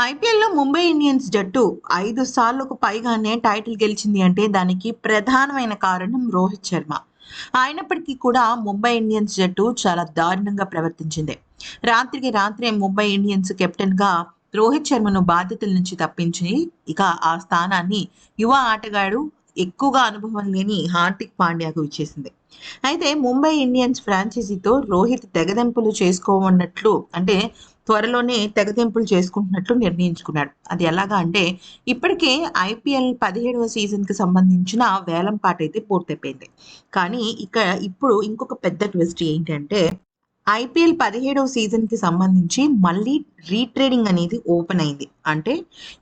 ఐపీఎల్లో ముంబై ఇండియన్స్ జట్టు ఐదు సార్లకు పైగానే టైటిల్ గెలిచింది అంటే దానికి ప్రధానమైన కారణం రోహిత్ శర్మ. అయినప్పటికీ కూడా ముంబై ఇండియన్స్ జట్టు చాలా దారుణంగా ప్రవర్తించింది. రాత్రికి రాత్రే ముంబై ఇండియన్స్ కెప్టెన్గా రోహిత్ శర్మను బాధ్యతల నుంచి తప్పించి ఇక ఆ స్థానాన్ని యువ ఆటగాడు ఎక్కువగా అనుభవం లేని హార్దిక్ పాండ్యాకు ఇచ్చేసింది. అయితే ముంబై ఇండియన్స్ ఫ్రాంచైజీతో రోహిత్ తెగదెంపులు చేసుకోమన్నట్లు అంటే త్వరలోనే తెగదెంపులు చేసుకుంటున్నట్లు నిర్ణయించుకున్నాడు. అది ఎలాగా అంటే ఇప్పటికే ఐపీఎల్ పదిహేడవ సీజన్కి సంబంధించిన వేలం పాట అయితే పూర్తయిపోయింది. కానీ ఇక్కడ ఇప్పుడు ఇంకొక పెద్ద ట్విస్ట్ ఏంటంటే ఐపీఎల్ పదిహేడవ సీజన్కి సంబంధించి మళ్ళీ రీట్రేడింగ్ అనేది ఓపెన్ అయింది. అంటే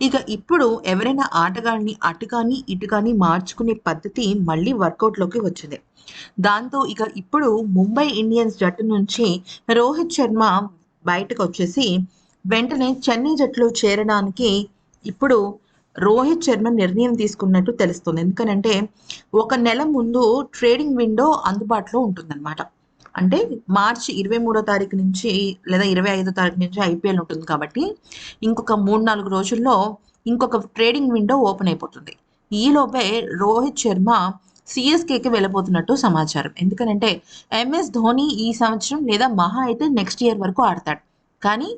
ఇక ఇప్పుడు ఎవరైనా ఆటగాడిని అటు కానీ ఇటు కానీ మార్చుకునే పద్ధతి మళ్ళీ వర్కౌట్లోకి వచ్చింది. దాంతో ఇక ఇప్పుడు ముంబై ఇండియన్స్ జట్టు నుంచి రోహిత్ శర్మ బయటకు వచ్చేసి వెంటనే చెన్నై జట్టులో చేరడానికి ఇప్పుడు రోహిత్ శర్మ నిర్ణయం తీసుకున్నట్టు తెలుస్తుంది. ఎందుకనంటే ఒక నెల ముందు ట్రేడింగ్ విండో అందుబాటులో ఉంటుందన్నమాట. అంటే మార్చి ఇరవై మూడో తారీఖు నుంచి లేదా ఇరవై ఐదో తారీఖు నుంచి ఐపీఎల్ ఉంటుంది కాబట్టి ఇంకొక మూడు నాలుగు రోజుల్లో ఇంకొక ట్రేడింగ్ విండో ఓపెన్ అయిపోతుంది. ఈలోపే రోహిత్ శర్మ సిఎస్కేకి వెళ్ళబోతున్నట్టు సమాచారం. ఎందుకనంటే ఎంఎస్ ధోని ఈ సంవత్సరం లేదా మహా అయితే నెక్స్ట్ ఇయర్ వరకు ఆడతాడు. కానీ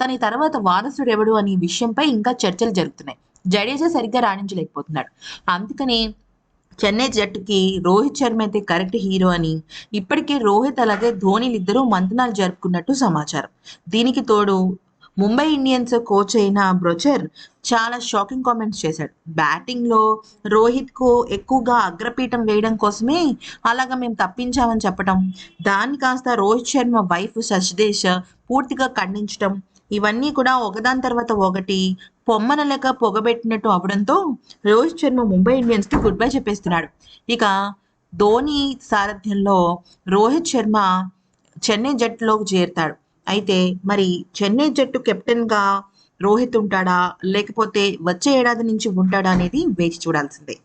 తన తర్వాత వారసుడు ఎవడు అనే విషయంపై ఇంకా చర్చలు జరుగుతున్నాయి. జడేజా సరిగ్గా రాణించలేకపోతున్నాడు. అందుకని చెన్నై జట్టుకి రోహిత్ శర్మ అయితే కరెక్ట్ హీరో అని ఇప్పటికే రోహిత్ అలాగే ధోనిలు ఇద్దరూ మంతనాలు జరుపుకున్నట్టు సమాచారం. దీనికి తోడు ముంబై ఇండియన్స్ కోచ్ అయిన బ్రొచర్ చాలా షాకింగ్ కామెంట్స్ చేశాడు. బ్యాటింగ్లో రోహిత్కు ఎక్కువగా అగ్రపీఠం వేయడం కోసమే అలాగా మేము తప్పించామని చెప్పడం దాన్ని కాస్త రోహిత్ శర్మ వైఫ్ సచ్దేశ్ పూర్తిగా ఖండించడం ఇవన్నీ కూడా ఒకదాని తర్వాత ఒకటి పొమ్మన లెక్క పొగబెట్టినట్టు అవడంతో రోహిత్ శర్మ ముంబై ఇండియన్స్కి గుడ్ బై చెప్పేస్తున్నాడు. ఇక ధోని సారథ్యంలో రోహిత్ శర్మ చెన్నై జట్టులోకి చేరుతాడు. అయితే మరి చెన్నై జట్టు కెప్టెన్గా రోహిత్ ఉంటాడా? లేకపోతే వచ్చే ఏడాది నుంచి ఉంటాడా అనేది వేచి చూడాల్సిందే.